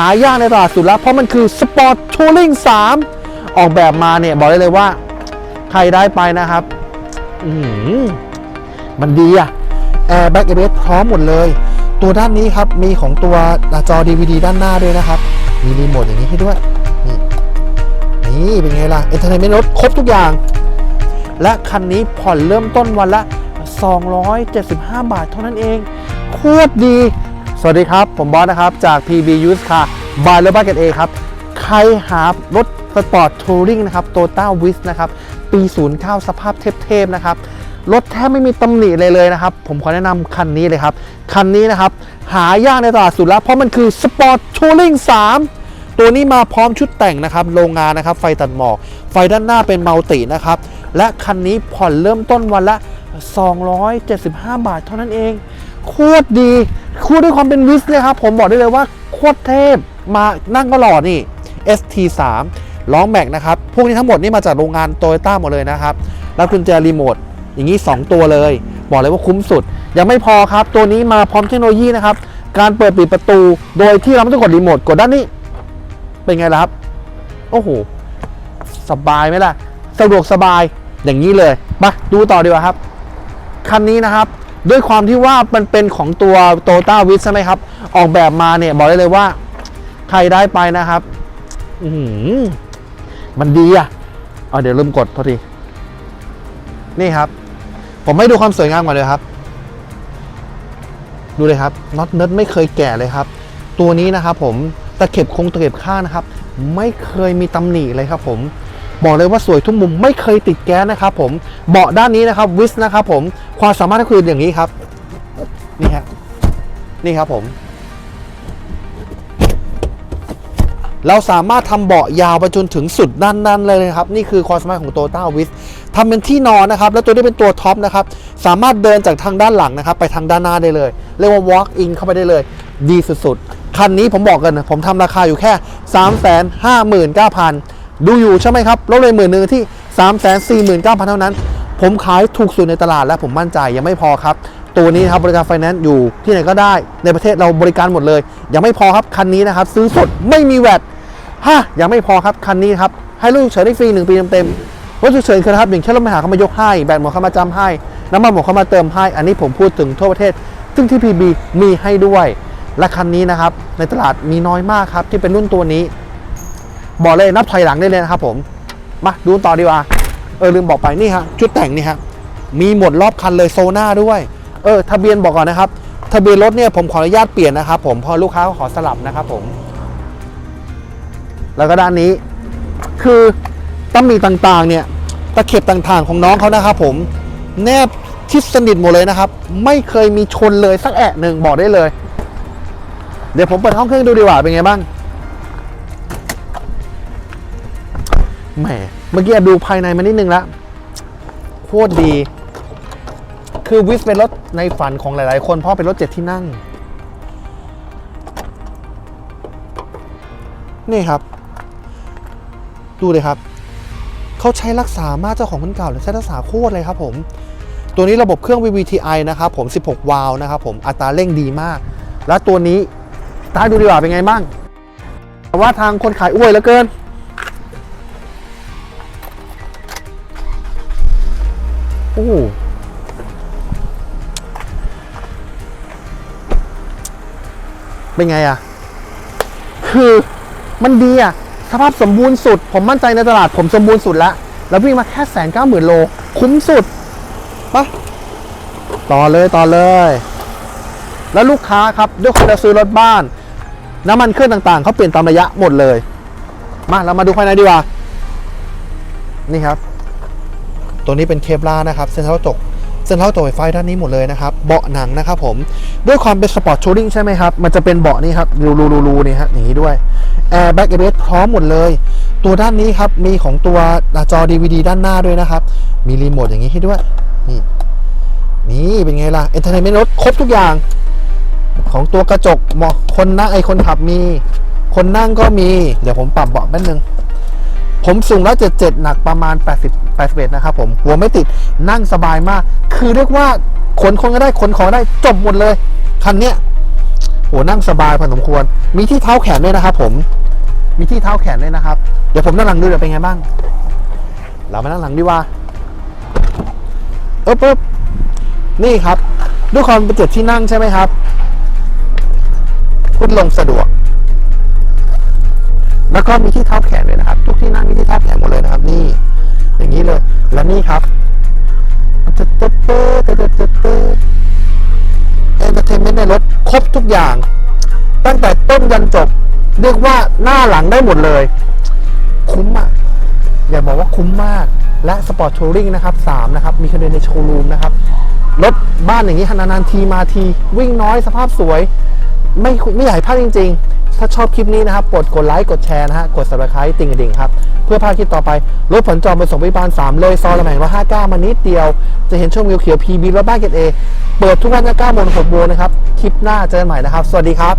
ายากในตลาดสุดแล้ว เพราะมันคือ Sport Touring 3ออกแบบมาเนี่ย บอกได้เลยว่า ใครได้ไปนะครับ อืมันดีอะแอร์แบ็กเอเบสพร้อมหมดเลย ตัวด้านนี้ครับ มีของตัวจอ DVD ด้านหน้าด้วยนะครับ มีรีโมทอย่างนี้ให้ด้วยนี่นี่เป็นไงล่ะเอนเตอร์เทนเมนต์รถครบทุกอย่าง และคันนี้ผ่อนเริ่มต้นวันละ 275 บาทเท่านั้นเองโคตรดี สวัสดีครับ ผมบอสนะครับ จาก PB Used Car by รถบ้านกันเอครับ ใครหารถสปอร์ตทัวริงนะครับโตต้าวิสนะครับ ปี 09 สภาพเทพๆนะครับ รถแทบไม่มีตำหนิเลยเลยนะครับ ผมขอแนะนำคันนี้เลยครับ คันนี้นะครับ หายากในตลาดสุดแล้ว เพราะมันคือ Sport Touring 3ตัวนี้มาพร้อมชุดแต่งนะครับ โรงงานนะครับ ไฟตัดหมอก ไฟด้านหน้าเป็นมัลตินะครับ และคันนี้ผ่อนเริ่มต้นวันละ 275 บาทเท่านั้นเอง โคตรดีคู่ด้วยความเป็นวิสเลยครับ ผมบอกได้เลยว่าโคตรเทพมานั่งก็หล่อนี่ ST3 ล้อแม็กนะครับ พวกนี้ทั้งหมดนี่มาจากโรงงานโตโยต้าหมดเลยนะครับแล้วกุญแจรีโมทอย่างนี้ 2 ตัวเลย บอกเลยว่าคุ้มสุด ยังไม่พอครับ ตัวนี้มาพร้อมเทคโนโลยีนะครับ การเปิดปิดประตู โดยที่เราไม่ต้องกดรีโมทกดด้านนี้ เป็นไงล่ะครับ โอ้โห สบายไหมล่ะ สะดวกสบายอย่างนี้เลย มาดูต่อดีกว่าครับ คันนี้นะครับ ด้วยความที่ว่ามันเป็นของตัวโตต้าวิ s ใช่ไหมครับ ออกแบบมาเนี่ยบอกได้เลยว่า ใครได้ไปนะครับ อืมันดีอะเอาเดี๋ยวลืมกดโทษทีนี่ครับ ผมให้ดูความสวยงามก่อนเลยครับ ดูเลยครับน็อตเนิร์ดไม่เคยแก่เลยครับ ตัวนี้นะครับผมตะเข็บคงตะเข็บข้างนะครับ ไม่เคยมีตำหนิเลยครับผม บอกเลยว่าสวยทุกมุมไม่เคยติดแก๊สนะครับผมเบาะด้านนี้นะครับวิสนะครับผมความสามารถก็คืออย่างนี้ครับนี่ฮะนี่ครับผม เราสามารถทำเบาะยาวไปจนถึงสุดด้านนั้นเลยนะครับ นี่คือความสามารถของโตต้าวิสทำเป็นที่นอนนะครับ แล้วตัวนี้เป็นตัวท็อปนะครับ สามารถเดินจากทางด้านหลังนะครับ ไปทางด้านหน้าได้เลย เรียกว่า walk in เข้าไปได้เลย ดีสุดๆ คันนี้ผมบอกกันนะผมทำราคาอยู่แค่ 3 5 9 0 0 0 ดูอยู่ใช่ไหมครับลดเลยหมื่นหนึ่งที่ 3 4 9 0 0 0 เท่านั้น ผมขายถูกสุดในตลาดและผมมั่นใจยังไม่พอครับ ตัวนี้ครับบริการไฟแนนซ์อยู่ที่ไหนก็ได้ในประเทศเราบริการหมดเลย ยังไม่พอครับคันนี้นะครับ ซื้อสดไม่มีแวดฮะยังไม่พอครับคันนี้ครับให้ลูกเฉยได้ฟรีหนึ่งปีเต็มๆรถฉุกเฉินคือครับอย่างเช่นรถมหาเขามายกให้แบตหมดเขามาจำให้ น้ำมันหมดเขามาเติมให้ อันนี้ผมพูดถึงทั่วประเทศ ซึ่งที่ PB มีให้ด้วย และคันนี้นะครับในตลาดมีน้อยมากครับที่เป็นรุ่นตัวนี้ บอกเลยนับถอยหลังได้เลยนะครับผม มาดูต่อดีกว่า เออลืมบอกไปนี่ฮะชุดแต่งนี่ฮะมีหมดรอบคันเลยโซน่าด้วย เออทะเบียนบอกก่อนนะครับ ทะเบียนรถเนี่ยผมขออนุญาตเปลี่ยนนะครับผมพอลูกค้าเขาขอสลับนะครับผม แล้วก็ด้านนี้ คือตำหนิต่างๆ เนี่ยตะเข็บต่างๆของน้องเขานะครับผมแนบชิดสนิทหมดเลยนะครับ ไม่เคยมีชนเลยสักแอะหนึ่งบอกได้เลย เดี๋ยวผมเปิดห้องเครื่องดูดีกว่าเป็นไงบ้าง แหมเมื่อกี้ดูภายในมานิดนึงแล้วโคตรดี คือวิสเป็นรถในฝันของหลาย ๆ คนเพราะเป็นรถเจ็ดที่นั่ง นี่ครับ ดูเลยครับ เขาใช้รักษามากเจ้าของคนเก่าเลยใช้รักษาโคตรเลยครับผมตัวนี้ระบบเครื่อง VVTi นะครับผม 16 วาล์วนะครับผม อัตราเร่งดีมาก แล้วตัวนี้ตาดูดีกว่าเป็นไงบ้าง แต่ว่าทางคนขายอวยเหลือเกิน โอ้เป็นไงอะคือมันดีอะสภาพสมบูรณ์สุด ผมมั่นใจในตลาดผมสมบูรณ์สุดแล้ว แล้ววิ่งมาแค่แสนเก้าหมื่นโล คุ้มสุดปะต่อเลยต่อเลย แล้วลูกค้าครับด้วยคนจะซื้อรถบ้าน น้ำมันเครื่องต่างๆ เขาเปลี่ยนตามระยะหมดเลย มาเรามาดูภายในดีกว่า นี่ครับ ตัวนี้เป็นเคปลานะครับเซ็นทรัลจกเซ็นทรัลจกไฟฟ้าด้านนี้หมดเลยนะครับ เบาะหนังนะครับผมด้วยความเป็นสปอร์ตชูริงใช่ไหมครับ มันจะเป็นเบาะนี่ครับรูรูรูรูนี่ฮะอย่างนี้ด้วยแอร์แบ็กเอเบสพร้อมหมดเลย ตัวด้านนี้ครับมีของตัวจอ DVD ด้านหน้าด้วยนะครับ มีรีโมทอย่างนี้ให้ด้วยนี่นี่เป็นไงล่ะเอนเตอร์เทนเมนต์รถครบทุกอย่าง ของตัวกระจกเหมาะคนนั่งไอคนขับมี คนนั่งก็มี เดี๋ยวผมปรับเบาะแป๊บนึง ผมสูงร้อยเจ็ดเจ็ดหนักประมาณ 80 81นะครับผมหัวไม่ติดนั่งสบายมาก คือเรียกว่าขนคนก็ได้ขนของได้จบหมดเลย คันเนี้ยโหนั่งสบายพอสมควร มีที่เท้าแขนด้วยนะครับผมมีที่เท้าแขนด้วยนะครับ เดี๋ยวผมนั่งหลังดูเดี๋ยวเป็นไงบ้าง เรามานั่งหลังดีกว่าเอ๊บปึ๊บนี่ครับ ด้วยความเป็นเจ็ดที่นั่งใช่ไหมครับคุณลงสะดวก แล้วก็มีที่เท้าแขนด้วยนะครับ ทุกที่นั่งมีที่ท้าแขนหมดเลยนะครับ นี่ อย่างนี้เลย และนี่ครับตึ๊ดตึ๊ดตึ๊ดตึ๊ดตึ๊ดตึ๊ดตึ๊ดเอนเตอร์เทนเมนต์ในรถครบทุกอย่าง ตั้งแต่ต้นยันจบ เรียกว่าหน้าหลังได้หมดเลย คุ้มอะอย่าบอกว่าคุ้มมาก และสปอร์ตทัวริงนะครับ3นะครับ มีคะแนนในโชว์รูมนะครับ รถบ้านอย่างนี้นานๆทีมาที วิ่งน้อยสภาพสวย ไม่ไม่ให้พลาดจริง ๆ ถ้าชอบคลิปนี้นะครับกดกดไลค์กดแชร์นะฮะกด subscribe ติ่งกระดิ่งครับ เพื่อพลาดคลิปต่อไป รถผลจอมไปส่งไปบาน3เลยซอยละแมงร้อยห้าเก้ามานิดเดียว จะเห็นช่วงเขียวๆ PB รถบ้านเกตเอเปิดทุกวันนะ9โมงถึง6โมงนะครับคลิปหน้าเจอกันใหม่นะครับ สวัสดีครับ